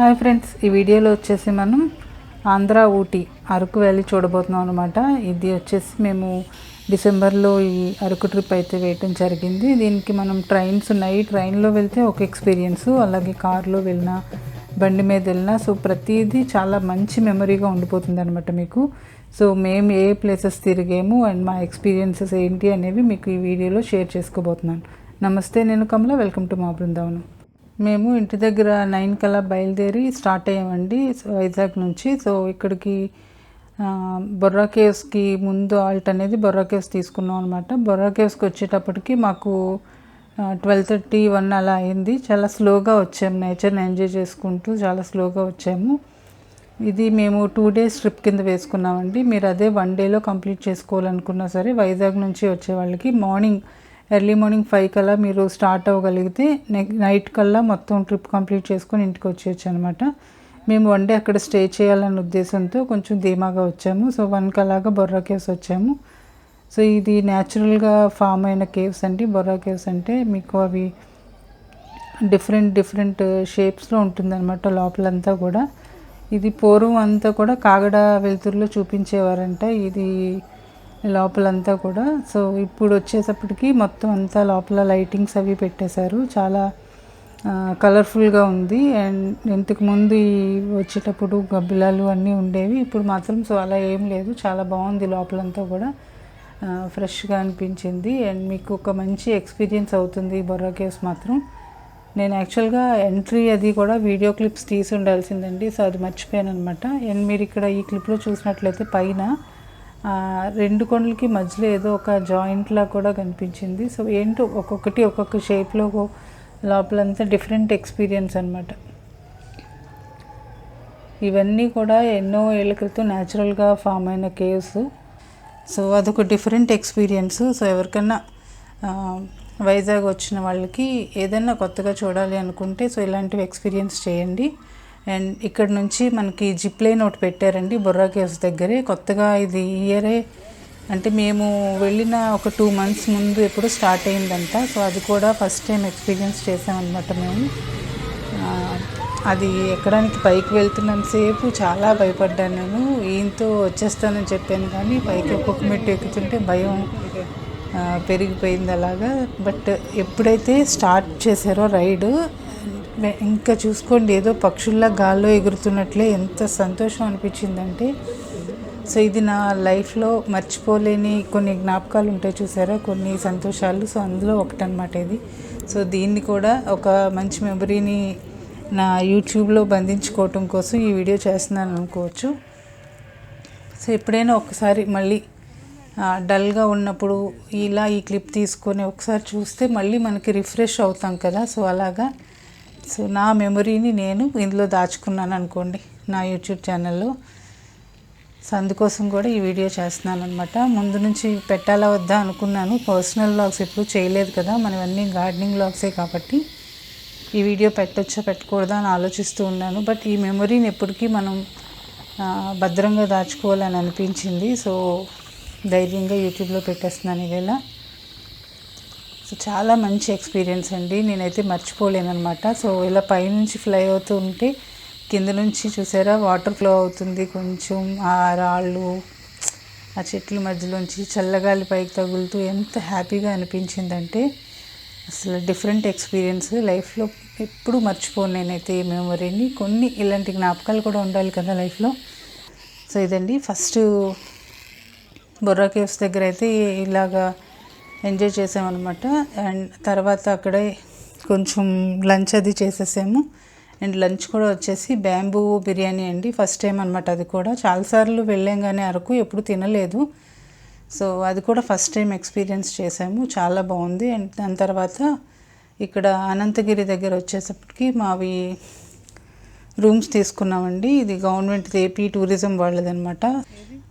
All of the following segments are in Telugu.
హాయ్ ఫ్రెండ్స్ ఈ వీడియోలో వచ్చేసి మనం ఆంధ్ర ఊటీ అరకు వ్యాలీ చూడబోతున్నాం అనమాట ఇది వచ్చేసి మేము డిసెంబర్లో ఈ అరకు ట్రిప్ అయితే వేయటం జరిగింది. దీనికి మనం ట్రైన్స్ ఉన్నాయి. ట్రైన్లో వెళ్తే ఒక ఎక్స్పీరియన్స్ అలాగే కార్లో వెళ్ళినా బండి మీద వెళ్ళినా సో ప్రతిదీ చాలా మంచి మెమరీగా ఉండిపోతుంది అనమాట మీకు. సో మేము ఏ ప్లేసెస్ తిరిగాము అండ్ మా ఎక్స్పీరియన్సెస్ ఏంటి అనేవి మీకు ఈ వీడియోలో షేర్ చేసుకోబోతున్నాను. నమస్తే నేను కమల. వెల్కమ్ టు మా బృందావనం. మేము ఇంటి దగ్గర నైన్ కల్లా బయలుదేరి స్టార్ట్ అయ్యామండి. వైజాగ్ నుంచి. సో ఇక్కడికి బొర్రా కేవ్స్కి ముందు ఆల్ట్ అనేది బొర్రా కేవ్స్ తీసుకున్నాం అనమాట బొర్రా కేవ్స్కి వచ్చేటప్పటికి మాకు ట్వెల్వ్ థర్టీ వన్ అలా అయింది. చాలా స్లోగా వచ్చాము నేచర్ని ఎంజాయ్ చేసుకుంటూ చాలా స్లోగా వచ్చాము. ఇది మేము టూ డేస్ ట్రిప్ కింద వేసుకున్నామండి. మీరు అదే వన్ డేలో కంప్లీట్ చేసుకోవాలనుకున్నా సరే వైజాగ్ నుంచి వచ్చే వాళ్ళకి మార్నింగ్ ఎర్లీ మార్నింగ్ ఫైవ్ కల్లా మీరు స్టార్ట్ అవ్వగలిగితే నెక్ నైట్ కల్లా మొత్తం ట్రిప్ కంప్లీట్ చేసుకొని ఇంటికి వచ్చేయచ్చు అనమాట మేము వన్ డే అక్కడ స్టే చేయాలన్న ఉద్దేశంతో కొంచెం ధీమాగా వచ్చాము. సో వన్ కలాగా బొర్రా కేవ్స్ వచ్చాము. సో ఇది న్యాచురల్గా ఫామ్ అయిన కేవ్స్ అండి. బొర్రా కేవ్స్ అంటే మీకు అవి డిఫరెంట్ డిఫరెంట్ షేప్స్లో ఉంటుందన్నమాట లోపలంతా కూడా. ఇది పూర్వం అంతా కూడా కాగడ వెలుతురులో చూపించేవారంట. ఇది లోపలంతా కూడా. సో ఇప్పుడు వచ్చేటప్పటికి మొత్తం అంతా లోపల లైటింగ్స్ అవి పెట్టేశారు. చాలా కలర్ఫుల్గా ఉంది. అండ్ ఇంతకుముందు వచ్చేటప్పుడు గబ్బిలాలు అన్నీ ఉండేవి. ఇప్పుడు మాత్రం సో అలా ఏం లేదు. చాలా బాగుంది లోపలంతా కూడా. ఫ్రెష్గా అనిపించింది. అండ్ మీకు ఒక మంచి ఎక్స్పీరియన్స్ అవుతుంది బొర్రా కేవ్స్ మాత్రం. నేను యాక్చువల్గా ఎంట్రీ అది కూడా వీడియో క్లిప్స్ తీసి ఉండాల్సిందండి. సో అది మర్చిపోయాను అనమాట అండ్ మీరు ఇక్కడ ఈ క్లిప్లో చూసినట్లయితే పైన రెండు కొండలకి మధ్యలో ఏదో ఒక జాయింట్లా కూడా కనిపించింది. సో ఏంటో ఒక్కొక్కటి ఒక్కొక్క షేప్లో లోపలంతా డిఫరెంట్ ఎక్స్పీరియన్స్ అనమాట ఇవన్నీ కూడా ఎన్నో ఏళ్ళ క్రితం న్యాచురల్గా ఫామ్ అయిన కేవ్స్ సో అదొక డిఫరెంట్ ఎక్స్పీరియన్స్ సో ఎవరికన్నా వైజాగ్ వచ్చిన వాళ్ళకి ఏదైనా కొత్తగా చూడాలి అనుకుంటే సో ఇలాంటివి ఎక్స్పీరియన్స్ చేయండి. అండ్ ఇక్కడ నుంచి మనకి జిప్ లైన్ ఒకటి పెట్టారండి బొర్రా కేవ్స్ దగ్గరే. కొత్తగా ఇది ఇయరే. అంటే మేము వెళ్ళిన ఒక టూ మంత్స్ ముందు ఎప్పుడు స్టార్ట్ అయిందంట. సో అది కూడా ఫస్ట్ టైం ఎక్స్పీరియన్స్ చేసామన్నమాట మేము. అది ఎక్కడానికి పైకి వెళ్తున్నంతసేపు చాలా భయపడ్డాను నేను. ఈయనతో వచ్చేస్తానని చెప్పాను కానీ పైకి ఒక్కొక్క మెట్టు ఎక్కుతుంటే భయం పెరిగిపోయింది అలాగా. బట్ ఎప్పుడైతే స్టార్ట్ చేశారో రైడ్ ఇంకా చూసుకోండి ఏదో పక్షుల్లా గాల్లో ఎగురుతున్నట్లే ఎంత సంతోషం అనిపించిందంటే. సో ఇది నా లైఫ్లో మర్చిపోలేని కొన్ని జ్ఞాపకాలు ఉంటాయి చూసారా? కొన్ని సంతోషాలు. సో అందులో ఒకటనమాట ఇది. సో దీన్ని కూడా ఒక మంచి మెమరీని నా యూట్యూబ్లో బంధించుకోవటం కోసం ఈ వీడియో చేస్తున్నాను అనుకోవచ్చు. సో ఎప్పుడైనా ఒకసారి మళ్ళీ డల్గా ఉన్నప్పుడు ఇలా ఈ క్లిప్ తీసుకొని ఒకసారి చూస్తే మళ్ళీ మనకి రిఫ్రెష్ అవుతాం కదా? సో అలాగా సో నా మెమొరీని నేను ఇందులో దాచుకున్నాను అనుకోండి నా యూట్యూబ్ ఛానల్లో. సో అందుకోసం కూడా ఈ వీడియో చేస్తున్నాను అనమాట ముందు నుంచి పెట్టాలా వద్దా అనుకున్నాను. పర్సనల్ లాగ్స్ ఎప్పుడు చేయలేదు కదా మనవన్నీ గార్డెనింగ్ లాగ్సే కాబట్టి ఈ వీడియో పెట్టొచ్చా పెట్టకూడదా అని ఆలోచిస్తూ ఉన్నాను. బట్ ఈ మెమొరీని ఎప్పటికీ మనం భద్రంగా దాచుకోవాలని అనిపించింది. సో ధైర్యంగా యూట్యూబ్లో పెట్టేస్తున్నాను ఇవేళ సో చాలా మంచి ఎక్స్పీరియన్స్ అండి. నేనైతే మర్చిపోలేను అనమాట సో ఇలా పైనుంచి ఫ్లై అవుతూ ఉంటే కింద నుంచి చూసారా? వాటర్ ఫ్లో అవుతుంది కొంచెం. ఆ రాళ్ళు ఆ చెట్ల మధ్యలోంచి చల్లగాలి పైకి తగులుతూ ఎంత హ్యాపీగా అనిపించిందంటే అసలు డిఫరెంట్ ఎక్స్పీరియన్స్. లైఫ్లో ఎప్పుడు మర్చిపోను నేనైతే ఈ మెమొరీని. కొన్ని ఇలాంటి జ్ఞాపకాలు కూడా ఉండాలి కదా లైఫ్లో. సో ఇదండి. ఫస్ట్ బొర్రా కేవ్స్ దగ్గర అయితే ఇలాగా ఎంజాయ్ చేసామన్నమాట. అండ్ తర్వాత అక్కడే కొంచెం లంచ్ అది చేసేసాము. అండ్ లంచ్ కూడా వచ్చేసి బ్యాంబూ బిర్యానీ అండి. ఫస్ట్ టైం అనమాట అది కూడా. చాలాసార్లు వెళ్ళాం కానీ అరకు ఎప్పుడు తినలేదు. సో అది కూడా ఫస్ట్ టైం ఎక్స్పీరియన్స్ చేసాము. చాలా బాగుంది. అండ్ దాని తర్వాత ఇక్కడ అనంతగిరి దగ్గర వచ్చేసప్పటికి మావి రూమ్స్ తీసుకున్నామండి. ఇది గవర్నమెంట్ ఏపీ టూరిజం వాళ్ళదనమాట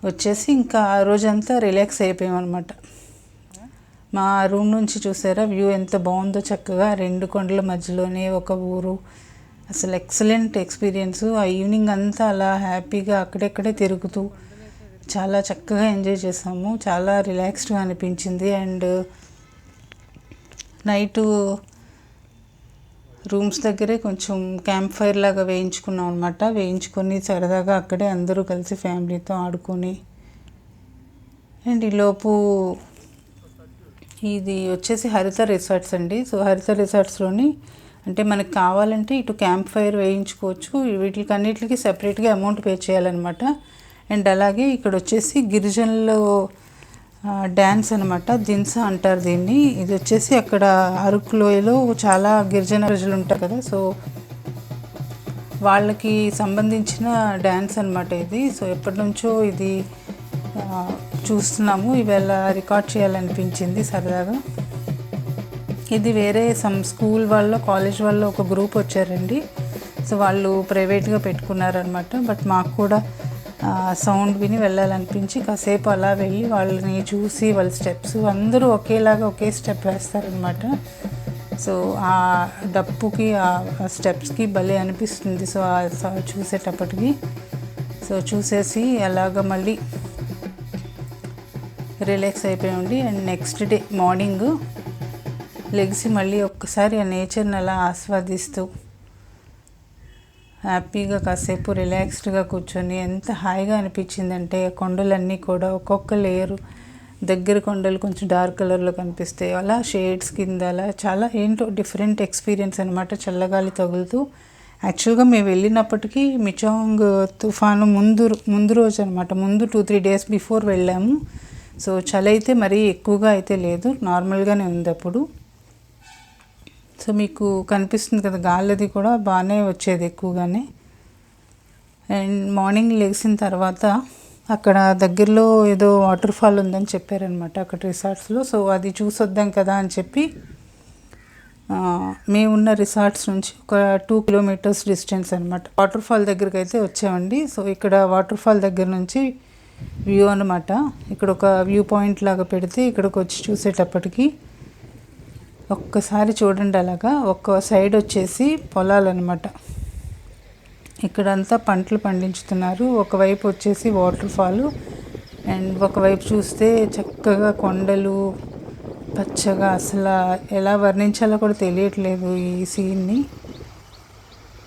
వచ్చేసి ఇంకా ఆ రోజంతా రిలాక్స్ అయిపోయామన్నమాట. మా రూమ్ నుంచి చూసారా? వ్యూ ఎంత బాగుందో చక్కగా రెండు కొండల మధ్యలోనే ఒక ఊరు. అసలు ఎక్సలెంట్ ఎక్స్పీరియన్స్. ఆ ఈవినింగ్ అంతా అలా హ్యాపీగా అక్కడెక్కడే తిరుగుతూ చాలా చక్కగా ఎంజాయ్ చేసాము. చాలా రిలాక్స్డ్గా అనిపించింది. అండ్ నైటు రూమ్స్ దగ్గరే కొంచెం క్యాంప్ ఫైర్ లాగా వేయించుకున్నాం అనమాట వేయించుకొని సరదాగా అక్కడే అందరూ కలిసి ఫ్యామిలీతో ఆడుకొని. అండ్ ఈలోపు ఇది వచ్చేసి హరిత రిసార్ట్స్ అండి. సో హరిత రిసార్ట్స్లోని అంటే మనకు కావాలంటే ఇటు క్యాంప్ ఫైర్ వేయించుకోవచ్చు. వీటికి అన్నిటికి సెపరేట్గా అమౌంట్ పే చేయాలన్నమాట. అండ్ అలాగే ఇక్కడ వచ్చేసి గిరిజనులు డ్యాన్స్ అనమాట దిన్సా అంటారు దీన్ని. ఇది వచ్చేసి అక్కడ అరకు లోయలో చాలా గిరిజన ప్రజలు ఉంటారు కదా. సో వాళ్ళకి సంబంధించిన డ్యాన్స్ అనమాట ఇది. సో ఎప్పటి నుంచో ఇది చూస్తున్నాము. ఇవాళ రికార్డ్ చేయాలనిపించింది సరదాగా. ఇది వేరే సమ్ స్కూల్ వాళ్ళ కాలేజ్ వాళ్ళు ఒక గ్రూప్ వచ్చారండి. సో వాళ్ళు ప్రైవేట్గా పెట్టుకున్నారనమాట బట్ మాకు కూడా సౌండ్ విని వెళ్ళాలనిపించి కాసేపు అలా వెళ్ళి వాళ్ళని చూసి వాళ్ళ స్టెప్స్ అందరూ ఒకేలాగా ఒకే స్టెప్ వేస్తారనమాట సో ఆ డప్పుకి ఆ స్టెప్స్కి భలే అనిపిస్తుంది. సో ఆ స- చూసేటప్పటికి. సో చూసేసి అలాగ మళ్ళీ రిలాక్స్ అయిపోయి ఉండి అండ్ నెక్స్ట్ డే మార్నింగ్ లెగ్సి మళ్ళీ ఒక్కసారి ఆ నేచర్ని అలా ఆస్వాదిస్తూ హ్యాపీగా కాసేపు రిలాక్స్డ్గా కూర్చొని ఎంత హాయిగా అనిపించిందంటే ఆ కొండలన్నీ కూడా ఒక్కొక్క లేయరు దగ్గర కొండలు కొంచెం డార్క్ కలర్లో కనిపిస్తాయి. అలా షేడ్స్ కింద అలా చాలా ఏంటో డిఫరెంట్ ఎక్స్పీరియన్స్ అనమాట చల్లగాలి తగులుతూ. యాక్చువల్గా మేము వెళ్ళినప్పటికీ మిచాంగ్ తుఫాను ముందు ముందు రోజు అనమాట ముందు టూ త్రీ డేస్ బిఫోర్ వెళ్ళాము. సో చలి అయితే మరీ ఎక్కువగా అయితే లేదు నార్మల్గానే ఉంది అప్పుడు సో మీకు కనిపిస్తుంది కదా గాలిది కూడా బాగానే వచ్చేది ఎక్కువగానే. అండ్ మార్నింగ్ లేచిన తర్వాత అక్కడ దగ్గరలో ఏదో వాటర్ ఫాల్ ఉందని చెప్పారనమాట అక్కడ రిసార్ట్స్లో. సో అది చూసొద్దాం కదా అని చెప్పి మేము ఉన్న రిసార్ట్స్ నుంచి ఒక టూ కిలోమీటర్స్ డిస్టెన్స్ అనమాట వాటర్ ఫాల్ దగ్గరికి అయితే వచ్చామండి. సో ఇక్కడ వాటర్ ఫాల్ దగ్గర నుంచి వ్యూ అనమాట ఇక్కడ ఒక వ్యూ పాయింట్ లాగా పెడితే ఇక్కడికి వచ్చి చూసేటప్పటికి ఒక్కసారి చూడండి అలాగా. ఒక్క సైడ్ వచ్చేసి పొలాలన్నమాట. ఇక్కడంతా పంటలు పండించుతున్నారు. ఒకవైపు వచ్చేసి వాటర్ ఫాల్. అండ్ ఒకవైపు చూస్తే చక్కగా కొండలు పచ్చగా అసలు ఎలా వర్ణించాలో కూడా తెలియట్లేదు ఈ సీన్ని.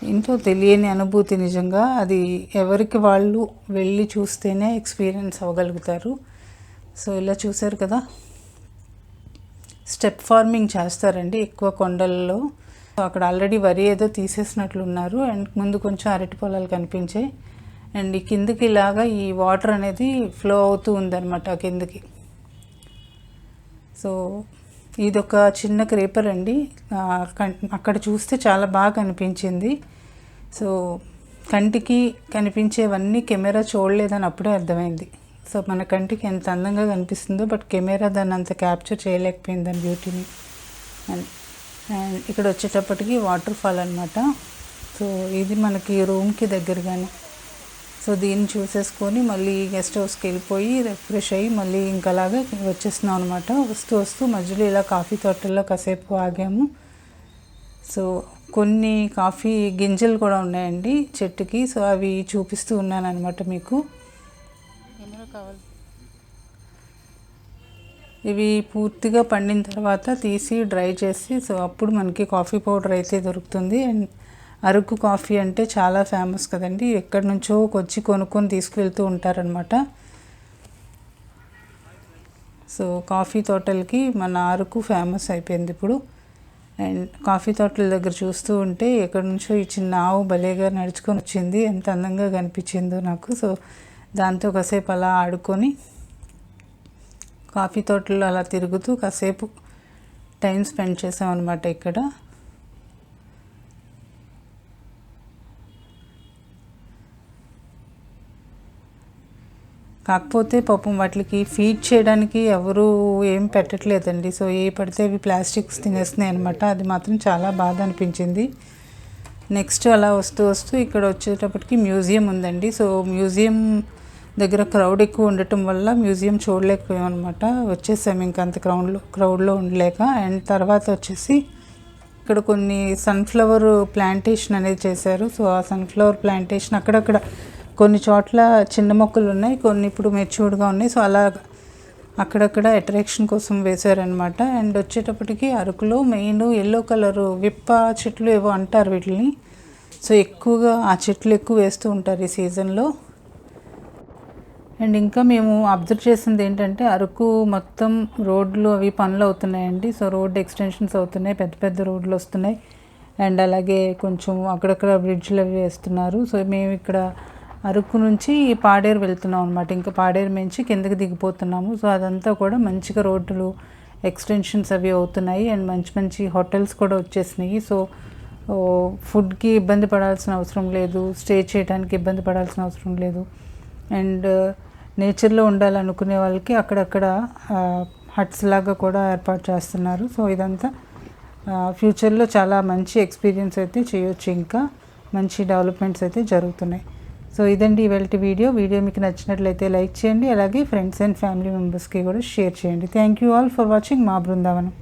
ఏంటో తెలియని అనుభూతి నిజంగా. అది ఎవరికి వాళ్ళు వెళ్ళి చూస్తేనే ఎక్స్పీరియన్స్ అవ్వగలుగుతారు. సో ఇలా చూశారు కదా. స్టెప్ ఫార్మింగ్ చేస్తారండి ఎక్కువ కొండలలో. సో అక్కడ ఆల్రెడీ వరి ఏదో తీసేసినట్లు ఉన్నారు అండ్ ముందు కొంచెం అరటి పొలాలు కనిపించాయి. అండ్ ఈ కిందకి ఇలాగా ఈ వాటర్ అనేది ఫ్లో అవుతూ ఉందన్నమాట ఆ కిందకి. సో ఇది ఒక చిన్న క్రేపర్ అండి. అక్కడ చూస్తే చాలా బాగా కనిపించింది సో కంటికి కనిపించేవన్నీ కెమెరా చూడలేదని అప్పుడే అర్థమైంది. సో మన కంటికి ఎంత అందంగా కనిపిస్తుందో బట్ కెమెరా దాన్ని అంత క్యాప్చర్ చేయలేకపోయింది దాని బ్యూటీని. అని అండ్ ఇక్కడ వచ్చేటప్పటికి వాటర్ ఫాల్ అనమాట సో ఇది మనకి రూమ్కి దగ్గరగానే. సో దీన్ని చూసేసుకొని మళ్ళీ గెస్ట్ హౌస్కి వెళ్ళిపోయి రిఫ్రెష్ అయ్యి మళ్ళీ ఇంకలాగా వచ్చేస్తున్నాం అనమాట వస్తూ వస్తూ మధ్యలో ఇలా కాఫీ తోటల్లో కాసేపు ఆగాము. సో కొన్ని కాఫీ గింజలు కూడా ఉన్నాయండి చెట్టుకి. సో అవి చూపిస్తూ ఉన్నాను అనమాట మీకు ఇవి పూర్తిగా పండిన తర్వాత తీసి డ్రై చేసి సో అప్పుడు మనకి కాఫీ పౌడర్ అయితే దొరుకుతుంది. అండ్ అరకు కాఫీ అంటే చాలా ఫేమస్ కదండి. ఎక్కడి నుంచో వచ్చి కొనుక్కొని తీసుకువెళ్తూ ఉంటారనమాట సో కాఫీ తోటలకి మన అరకు ఫేమస్ అయిపోయింది ఇప్పుడు. అండ్ కాఫీ తోటల దగ్గర చూస్తూ ఉంటే ఎక్కడి నుంచో ఈ చిన్న ఆవు భలేగా నడుచుకొని వచ్చింది. ఎంత అందంగా కనిపించిందో నాకు. సో దాంతో కాసేపు అలా ఆడుకొని కాఫీ తోటలో అలా తిరుగుతూ కాసేపు టైం స్పెండ్ చేసాం అనమాట ఇక్కడ. కాకపోతే పాపం వాటికి ఫీడ్ చేయడానికి ఎవరు ఏం పెట్టట్లేదండి. సో ఏ పడితే అవి ప్లాస్టిక్స్ తినేస్తున్నాయి అనమాట అది మాత్రం చాలా బాధ అనిపించింది. నెక్స్ట్ అలా వస్తూ వస్తూ ఇక్కడ వచ్చేటప్పటికి మ్యూజియం ఉందండి. సో మ్యూజియం దగ్గర క్రౌడ్ ఎక్కువ ఉండటం వల్ల మ్యూజియం చూడలేకపోయాం అనమాట వచ్చేసాం ఇంకా అంత క్రౌడ్లో క్రౌడ్లో ఉండలేక. అండ్ తర్వాత వచ్చేసి ఇక్కడ కొన్ని సన్ఫ్లవర్ ప్లాంటేషన్ అనేది చేశారు. సో ఆ సన్ఫ్లవర్ ప్లాంటేషన్ అక్కడక్కడ కొన్ని చోట్ల చిన్న మొక్కలు ఉన్నాయి కొన్ని ఇప్పుడు మెచ్యూర్డ్గా ఉన్నాయి. సో అలా అక్కడక్కడ అట్రాక్షన్ కోసం వేశారనమాట అండ్ వచ్చేటప్పటికి అరకులో మెయిన్ ఎల్లో కలర్ విప్ప చెట్లు ఏవో అంటారు వీటిని సో ఎక్కువగా ఆ చెట్లు ఎక్కువ వేస్తూ ఉంటారు ఈ సీజన్లో. అండ్ ఇంకా మేము అబ్జర్వ్ చేసింది ఏంటంటే అరకు మొత్తం రోడ్లు అవి పనులు అవుతున్నాయండి. సో రోడ్ ఎక్స్టెన్షన్స్ అవుతున్నాయి పెద్ద పెద్ద రోడ్లు వస్తున్నాయి. అండ్ అలాగే కొంచెం అక్కడక్కడ బ్రిడ్జ్లు అవి వేస్తున్నారు. సో మేము ఇక్కడ అరకు నుంచి పాడేరు వెళ్తున్నాం అనమాట ఇంకా పాడేరు నుంచి కిందకి దిగిపోతున్నాము. సో అదంతా కూడా మంచిగా రోడ్లు ఎక్స్టెన్షన్స్ అవి అవుతున్నాయి. అండ్ మంచి మంచి హోటల్స్ కూడా వచ్చేసినాయి. సో ఫుడ్కి ఇబ్బంది పడాల్సిన అవసరం లేదు. స్టే చేయడానికి ఇబ్బంది పడాల్సిన అవసరం లేదు. అండ్ నేచర్లో ఉండాలనుకునే వాళ్ళకి అక్కడక్కడ హట్స్ లాగా కూడా ఏర్పాటు చేస్తున్నారు. సో ఇదంతా ఫ్యూచర్లో చాలా మంచి ఎక్స్పీరియన్స్ అయితే చేయొచ్చు. ఇంకా మంచి డెవలప్మెంట్స్ అయితే జరుగుతున్నాయి. సో ఇదండి ఇవాళ వీడియో. వీడియో మీకు నచ్చినట్లయితే లైక్ చేయండి. అలాగే ఫ్రెండ్స్ అండ్ ఫ్యామిలీ మెంబర్స్కి కూడా షేర్ చేయండి. Thank you all for watching మా బృందావనం.